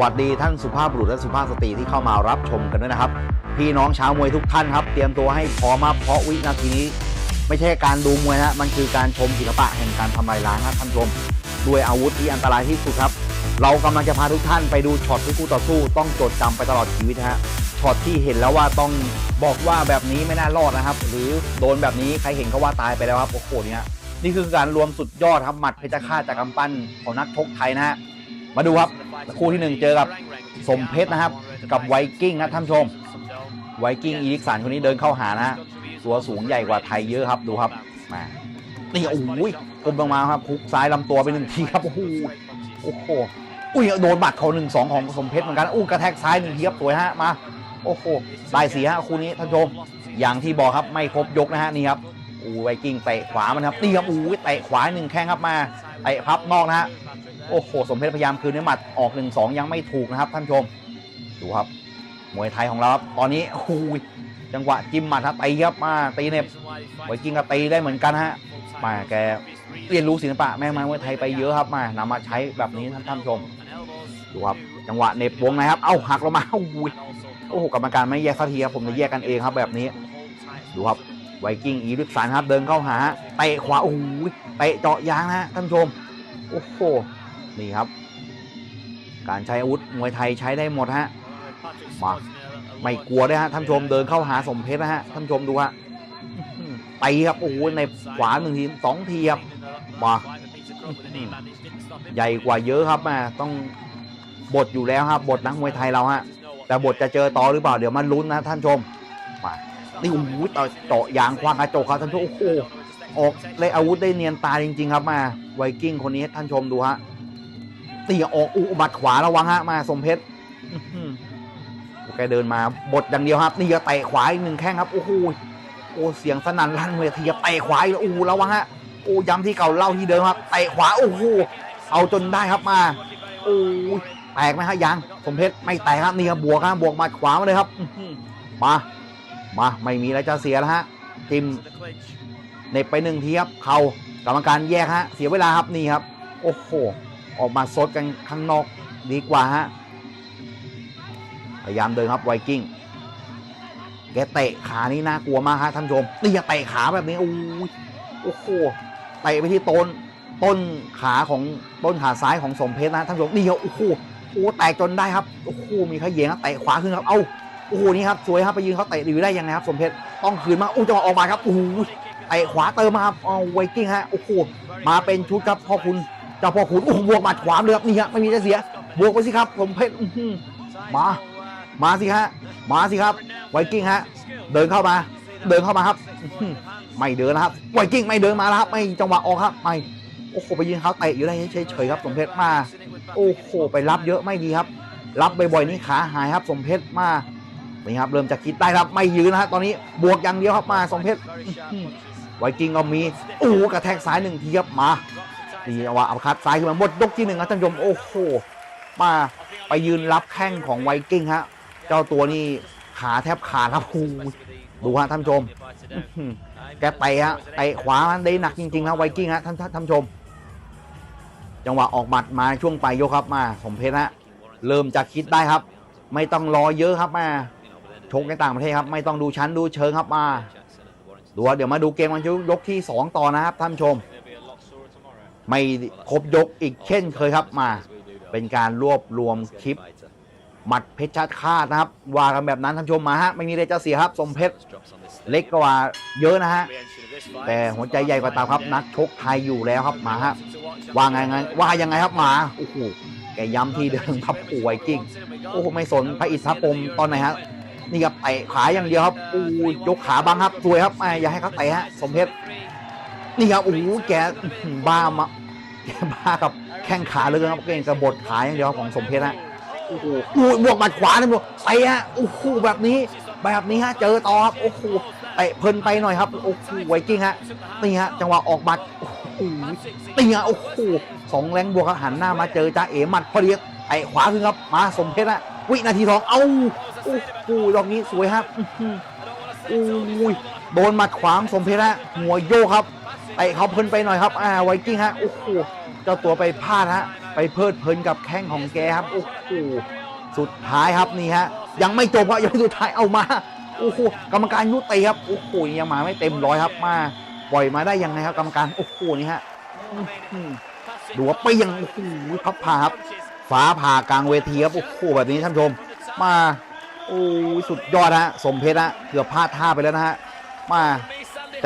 วัสดีท่านสุภาพบุรุษและสุภาพสตรีที่เข้ามารับชมกันด้วยนะครับ พี่น้องชาวมวยทุกท่านครับ เตรียมตัวให้พร้อมครับเพราะวินาทีนี้ ไม่ใช่การดูมวยนะมันคือการชมศิลปะแห่งการทำลายล้างครับท่านชมด้วยอาวุธที่อันตรายที่สุดครับ เรากำลังจะพาทุกท่านไปดูช็อตที่คู่ต่อสู้ต้องจดจำไปตลอดชีวิตฮะช็อตที่เห็นแล้วว่าต้องบอกว่าแบบนี้ไม่น่ารอดนะครับ หรือโดนแบบนี้ใครเห็นก็ว่าตายไปแล้วครับโอ้โหเนี่ยนี่คือการรวมสุดยอดครับหมัดเพชรฆาตจากกำปั้นของนักชกไทยนะฮะมาดูครับ คู่ที่หนึ่งเจอกับสมเพชรนะครับ กับไวกิ้งนะท่านชม ไวกิ้งอีลิกสันคนนี้เดินเข้าหานะฮะตัวสูงใหญ่กว่าไทยเยอะครับดูครับมานี่โอ้ยกลมลงมาครับคุกซ้ายลำตัวไปหนึ่งทีครับโอ้โหโอ้โหอุ้ยโดนบัตรเขาหนึ่งสองของสมเพชรเหมือนกันอู้กระแทกซ้ายหนึ่งทีครับสวยฮะมาโอ้โหได้สีฮะคู่นี้ท่านชม อย่างที่บอกครับไม่ครบยกนะฮะนี่ครับอู้ไวกิ้งเตะขวามันครับนี่ครับอู้เตะขวาหนึ่งแข้งครับมาเตะพับนอกนะฮะ โอ้โห สมเพชรพยายามคืนด้วยหมัดออกหนึ่งสองยังไม่ถูกนะครับท่านชม ดูครับ มวยไทยของเราครับตอนนี้โอ้โหจังหวะจิ้มหมัดครับตีครับมาตีเน็บไวกิ้งก็ตีได้เหมือนกันฮะมาแกเรียนรู้ศิลปะแม่งมามวยไทยไปเยอะครับมานำมาใช้แบบนี้ท่านท่านชม ดูครับจังหวะเน็บวงในครับ เอ้าหักลงมาโอ้โหโอ้โหกรรมการไม่แยกสักทีครับผมจะแยกกันเองครับแบบนี้ ดูครับไวกิ้งอีริสานครับเดินเข้าหาเตะขวาโอ้โหเตะเจาะยางนะท่านชม โอ้โห นี่ครับ การใช้อาวุธมวยไทยใช้ได้หมดฮะมาไม่กลัวด้วยฮะท่านชมเดินเข้าหาสมเพชรนะฮะท่านชมดูฮะอื้อหือตีครับโอ้โหในขวาหนึ่งทีสองทีครับมาใหญ่กว่าเยอะครับม่ต้องบทอยู่แล้วครับบทนักมวยไทยเราฮะแต่บทจะเจอต่อหรือเปล่าเดี๋ยวมันลุ้นนะท่านชมมานี่โอ้โหต่อเจาะยางควางกระจกครับท่านชมโอ้โหออกเลยอาวุธได้เนียนตาจริง ๆ ครับมาไวกิ้งคนนี้ท่านชมดูฮะ ตีออกอุบัติขวาระวังฮะมาสมเพชรอื้อหือแกเดินมาบทอย่างเดียวครับ นี่ก็เตะขวาอีกหนึ่งแข้งครับโอ้โหโอ้เสียงสนั่นลั่นเวทีเตะขวาอีกแล้วโอ้โหระวังฮะโอ้ย้ำที่เก่าเล่าที่เดิมครับเตะขวาโอ้โหเอาจนได้ครับมาโอ้แตกไหมฮะยังสมเพชรไม่แตกครับนี่ครับบวกครับบวกมาขวามาเลยครับมามาไม่มีอะไรจะเสียแล้วฮะจิมเน็บไปหนึ่งทีครับเข่ากรรมการแยกฮะเสียเวลาครับนี่ครับ โอ้โห ออกมาซดกันข้างนอกดีกว่าฮะพยายามเดินครับไวกิ้งแกเตะขานี่น่ากลัวมากฮะท่านผู้ชมนี่อย่าเตะขาแบบนี้โอ้ยโอ้โหเตะไปที่ต้นต้นขาของต้นขาซ้ายของสมเพชรนะท่านผู้ชมนี่ครับโอ้โหโอ้โหแตกจนได้ครับโอ้โหมีขยเยงครับเตะขวาขึ้นครับเอ้าโอ้โหนี่ครับสวยครับไปยืนเขาเตะอยู่ได้ยังไงครับสมเพชรต้องคืนมาอู้จังหวะออกมาครับโอ้โหเตะขวาเติมมาครับเอาไวกิ้งฮะโอ้โหมาเป็นชุดครับพ่อคุณ เจ้าพ่อคุณโอ้โหบวกหมัดขวาเลยครับนี่ฮะไม่มีจะเสีย บวกไปสิครับสมเพชรมา มาสิฮะมาสิครับ ไวกิ้งฮะ เดินเข้ามา เดินเข้ามาครับไม่เดินนะครับไวกิ้งไม่เดินมาแล้วครับ ไม่จังหวะออกครับไม่โอ้โหไปยืนเขาเตะอยู่ได้เฉยๆครับสมเพชรมา โอ้โหไปรับเยอะไม่ดีครับ รับบ่อยๆนี่ขาหายครับ สมเพชรมานี่ครับเริ่มจะคิดได้ครับไม่ยืนนะฮะตอนนี้บวกอย่างเดียวครับมาสมเพชรไวกิ้งก็มีโอ้กระแทกซ้ายหนึ่งทีครับมา ดีว่าเอาคัดซ้ายขึ้นมาหมดยกที่หนึ่งครับท่านผู้ชมโอ้โหมาไปยืนรับแข้งของไวกิ้งฮะ เจ้าตัวนี้ขาแทบขาดครับโอ้โหดูฮะท่านผู้ชม แกเตะฮะเตะขวาได้หนักจริงๆครับไวกิ้งฮะท่านท่านท่านผู้ชม จังหวะออกหมัดมาช่วงปลายยกครับมาสมเพชรฮะเริ่มจะคิดได้ครับ ไม่ต้องรอเยอะครับมาชกในต่างประเทศครับ ไม่ต้องดูชั้นดูเชิงครับมาดูว่าเดี๋ยวมาดูเกมวันยกที่สองต่อนะครับท่านผู้ชม ไม่ครบยกอีกเช่นเคยครับมา เป็นการรวบรวมคลิปหมัดเพชรฆาตนะครับว่ากันแบบนั้นท่านผู้ชมมาฮะไม่มีอะไรจะเสียครับสมเพชรเล็กกว่าเยอะนะฮะแต่หัวใจใหญ่กว่าตามครับนักชกไทยอยู่แล้วครับมาฮะว่าไงไงว่ายังไงครับหมาโอ้โหแกย้ำที่เดิมครับป่วยกิ้งโอ้โหไม่สนพระอิศปมตอนไหนฮะนี่ครับเตะขาอย่างเดียวครับโอ้ยยกขาบังครับสวยครับแม่อย่าให้เขาเตะฮะสมเพชรนี่ครับโอ้โหแกอื้อหือบ้ามาแก บ้ากับแข้งขาเลยครับเก่งกระบดขาอย่างเดียวของสมเพชรฮะโอ้โหอุ้ยบวกหมัดขวาเลยบวกไปฮะโอ้โหแบบนี้แบบนี้ฮะเจอต่อครับโอ้โหเตะเพลินไปหน่อยครับโอ้โหไวกิ้งฮะนี่ฮะจังหวะออกหมัดโอ้โหนี่ฮะโอ้โหสองแรงบวกครับหันหน้ามาเจอจ้าเอ๋หมัดพอดีเตะขวาขึ้นครับมาสมเพชรฮะวินาทีทองเอ้าโอ้โหดอกนี้สวยครับอื้อหือโอ้ยโดนหมัดขวางสมเพชรฮะหัวโยกครับ เตะเขาเพลินไปหน่อยครับ อ่าไวกิ้งฮะ โอ้โห เจ้าตัวไปพลาดฮะ ไปเพลิดเพลินกับแข้งของแกครับ โอ้โห สุดท้ายครับนี่ฮะ ยังไม่จบครับยังสุดท้ายเอามา โอ้โห กรรมการยุติครับ โอ้โห ยังมาไม่เต็มร้อยครับ มา ปล่อยมาได้ยังไงครับกรรมการ โอ้โห นี่ฮะดูว่าไปยัง โอ้โหพับผ่าครับ ฟ้าผ่ากลางเวทีครับ โอ้โห แบบนี้ท่านผู้ชม มา โอ้สุดยอดฮะ สมเพชรฮะ เกือบพลาดท่าไปแล้วนะฮะ มา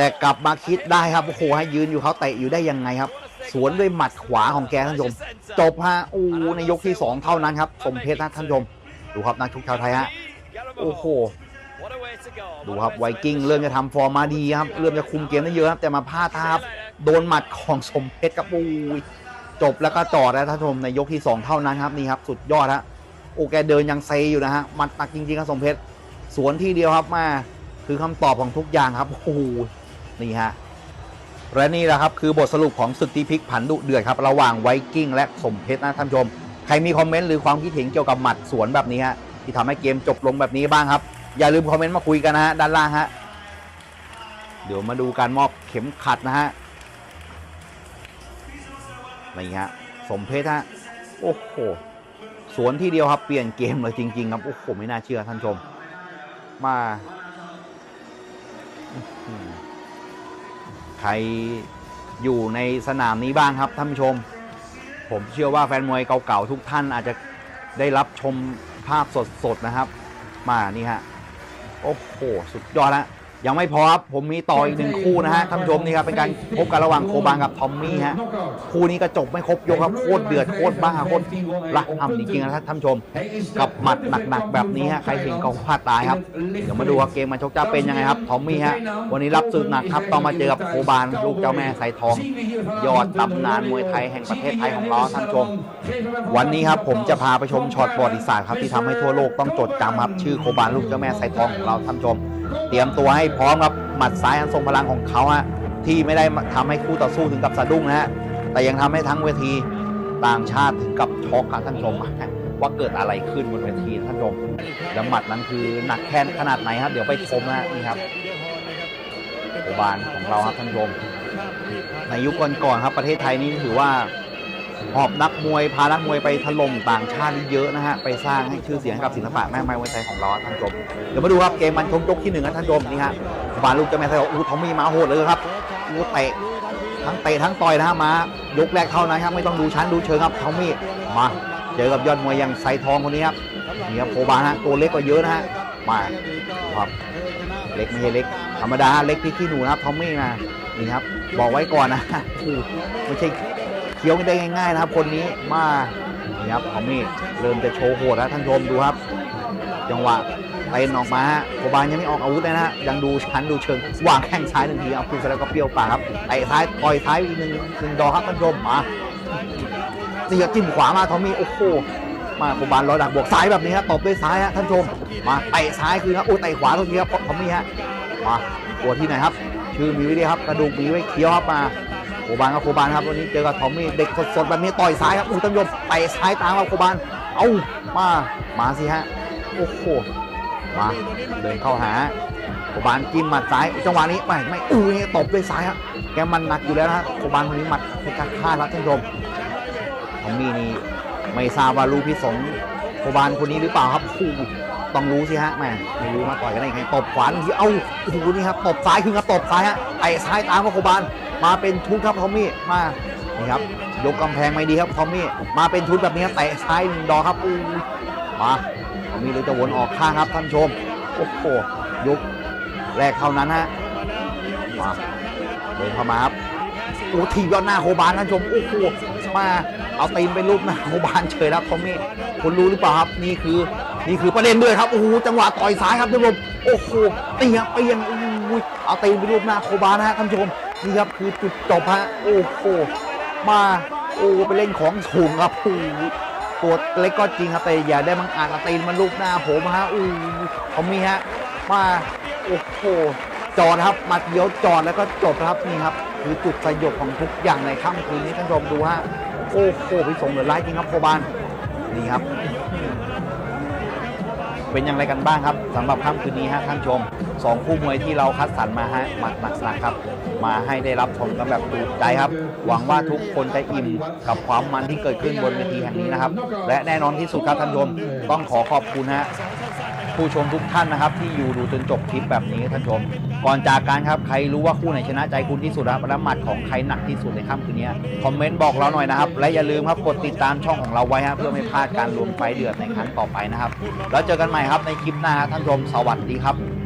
แต่กลับมาคิดได้ครับโอ้โหให้ยืนอยู่เขาเตะอยู่ได้ยังไงครับ สวนด้วยหมัดขวาของแกท่านผู้ชมจบฮะโอ้ในยกที่ 2 เท่านั้นครับสมเพชรนะท่านผู้ชมดูครับนักชกชาวไทยฮะโอ้โหดูครับไวกิ้งเริ่มจะทำฟอร์มมาดีครับเริ่มจะคุมเกมได้เยอะครับแต่มาพลาดท่าครับโดนหมัดของสมเพชรครับโอ้ยจบแล้วก็จอดแล้วท่านผู้ชมในยกที่ 2 เท่านั้นครับนี่ครับสุดยอดฮะโอ้แกเดินยังเซอยู่นะฮะหมัดหนักจริงๆครับสมเพชรสวนที่เดียวครับมาคือคำตอบของทุกอย่างครับโอ้โห นี่ฮะและนี่แหละครับคือบทสรุปของศึกที่พลิกผันดุเดือดครับระหว่างไวกิ้งและสมเพชรนะท่านผู้ชม ใครมีคอมเมนต์หรือความคิดเห็นเกี่ยวกับหมัดสวนแบบนี้ฮะที่ทำให้เกมจบลงแบบนี้บ้างครับ อย่าลืมคอมเมนต์มาคุยกันนะฮะด้านล่างฮะเดี๋ยวมาดูการมอบเข็มขัดนะฮะนี่ฮะสมเพชรฮะโอ้โหสวนที่เดียวครับเปลี่ยนเกมเลยจริง ๆ ครับโอ้โหไม่น่าเชื่อท่านผู้ชม มา ใครอยู่ในสนามนี้บ้างครับท่านผู้ชม ผมเชื่อว่าแฟนมวยเก่าๆทุกท่านอาจจะได้รับชมภาพสดๆนะครับ มานี่ฮะโอ้โหสุดยอดแล้ว ยังไม่พอครับผมมีต่ออีกหนึ่งคู่นะฮะท่านผู้ชมนี่ครับเป็นการพบกันระหว่างโคบานกับทอมมี่ฮะคู่นี้ก็จบไม่ครบยกครับโคตรเดือดโคตรบ้าโคตรละทำจริงๆนะท่านผู้ชม กับหมัดหนักๆแบบนี้ฮะใครเห็นก็พลาดตายครับเดี๋ยวมาดูว่าเกมมันชกจะเป็นยังไงครับทอมมี่ฮะวันนี้รับศึกหนักครับต้องมาเจอกับโคบานลูกเจ้าแม่สายทอง ยอดตำนานมวยไทยแห่งประเทศไทยของเราท่านผู้ชม วันนี้ครับผมจะพาไปชมช็อตประวัติศาสตร์ครับที่ทำให้ทั่วโลกต้องจดจำครับชื่อโคบานลูกเจ้าแม่สายทองของเราท่านผู้ชม เตรียมตัวให้พร้อมครับหมัดซ้ายอันทรงพลังของเขาฮะที่ไม่ได้ทำให้คู่ต่อสู้ถึงกับสะดุ้งนะฮะแต่ยังทำให้ทั้งเวทีต่างชาติถึงกับช็อกครับท่านชมว่าเกิดอะไรขึ้นบนเวทีท่านชมแล้วหมัดนั้นคือหนักแค่ขนาดไหนครับเดี๋ยวไปชมนะนี่ครับโอบานของเราครับท่านชมในยุคก่อนๆครับประเทศไทยนี่ถือว่า หอบนักมวยพานักมวยไปถล่มต่างชาตินี่เยอะนะฮะไปสร้างให้ชื่อเสียงให้กับศิลปะแม่ไม้มวยไทยของเราท่านชมเดี๋ยวมาดูครับเกมมันชมยกที่หนึ่งนะท่านชมนี่ฮะบาลูกจ้าแม่ไทยอู้ทอมมี่มาโหดเลยครับอู้เตะทั้งเตะทั้งต่อยนะฮะมายกแรกเท่านั้นครับไม่ต้องดูชั้นดูเชิงครับทอมมี่มาเจอกับยอดมวยอย่างไซทองคนนี้ครับนี่ครับโคบาฮะตัวเล็กก็เยอะนะฮะมาครับเล็กไม่ใช่เล็ก ธรรมดาเล็กพี่ขี้หนูนะครับทอมมี่นะนี่ครับบอกไว้ก่อนนะไม่ใช่ เคี้ยวกันได้ง่ายๆนะครับคนนี้มานี่ครับทอมมี่เริ่มจะโชว์โหดแล้วท่านชมดูครับ จังหวะเต้นออกมาฮะโคบานยังไม่ออกอาวุธเลยนะฮะยังดูชั้นดูเชิงวางแข้งซ้ายหนึ่งทีเอาคืนแล้วก็เปรี้ยวปากครับไต่ซ้ายต่อยซ้ายอีกหนึ่งหนึ่งดอกครับท่านชมมานี่ครับจิ้มขวามาทอมมี่โอ้โหมาโคบานร้อยดักบวกซ้ายแบบนี้ฮะตบด้วยซ้ายฮะท่านชมมาเตะซ้ายคืนครับโอ้เตะขวาตรงนี้ครับทอมมี่ฮะมาปวดที่ไหนครับชื่อมีไว้ดีครับกระดูกมีไว้เคี้ยวครับมา คบานครับโคบานครับวันนี้เจอกับทอมมี่เด็กสดๆแบบนี้ต่อยซ้ายครับอู้ท่านผู้ชมเตะซ้ายตามครับโคบานเอ้ามามาสิฮะโอ้โหมาเดินเข้าหาโคบานจิ้มหมัดซ้ายจังหวะนี้ไม่ไม่อู้นี่ตบด้วยซ้ายครับแกมันหนักอยู่แล้วนะโคบานคนนี้หมัดเพชรฆาครับท่านผู้ชมทอมมี่นี่ไม่ทราบว่ารู้พิสงโคบานคนนี้หรือเปล่าครับคู่ต้องรู้สิฮะแม่ไม่รู้มาต่อยกันได้ยังไงตบขวานทีเอ้าโอ้โหนี่ครับตบซ้ายคือครับตบซ้ายฮะไอ้ซ้ายตามกับโคบาน มาเป็นชุดครับทอมมี่มานี่ครับยกกำแพงไม่ดีครับทอมมี่มาเป็นชุดแบบนี้ครับเตะซ้ายหนึ่งดอกครับอู้มาทอมมี่เลยจะวนออกข้างครับท่านผู้ชมโอ้โหยกแรกเท่านั้นฮะมาเดินเข้ามาครับโอ้ทีบยอดหน้าโคบานท่านผู้ชมโอ้โหมาเอาตีนไปรูปหน้าโคบานเฉยแล้วทอมมี่คุณรู้หรือเปล่าครับนี่คือนี่คือประเด็นด้วยครับโอ้โหจังหวะต่อยซ้ายครับท่านผู้ชมโอ้โหเตียงเตียงโอ้โหเอาตีนไปรูปหน้าโคบานะฮะท่านผู้ชม นี่ครับคือจุดจบฮะโอ้โหมาโอ้ไปเล่นของสูงครับโอ้ตัวเล็กก็จริงครับแต่อย่าได้บังอาจเตีนมันรูปหน้าผมฮะโอ้เขามีฮะมาโอ้โหจอดครับมาเดียวจอดแล้วก็จบครับนี่ครับคือจุดสยบของทุกอย่างในค่ำคืนนี้ท่านผู้ชมดูฮะโอ้โหพิสงเหลือร้ายจริงครับโคบานนี่ครับ เป็นอย่างไรกันบ้างครับสำหรับค่ำคืนนี้ฮะท่านชมสองคู่มวยที่เราคัดสรรมาฮะหมัดหนักๆครับ มาให้ได้รับชมกันแบบถูกใจครับ หวังว่าทุกคนจะอิ่มกับความมันที่เกิดขึ้นบนเวทีแห่งนี้นะครับ และแน่นอนที่สุดครับท่านชมต้องขอขอบคุณฮะ ผู้ชมทุกท่านนะครับ ที่อยู่ดูจนจบคลิปแบบนี้ท่านชม ก่อนจากการครับใครรู้ว่าคู่ไหนชนะใจคุณที่สุดครับและหมัดของใครหนักที่สุดในค่ำคืนนี้คอมเมนต์บอกเราหน่อยนะครับ และอย่าลืมครับกดติดตามช่องของเราไว้ฮะเพื่อไม่พลาดการรวมไฟเดือดในครั้งต่อไปนะครับ แล้วเจอกันใหม่ครับในคลิปหน้าครับท่านชมสวัสดีครับ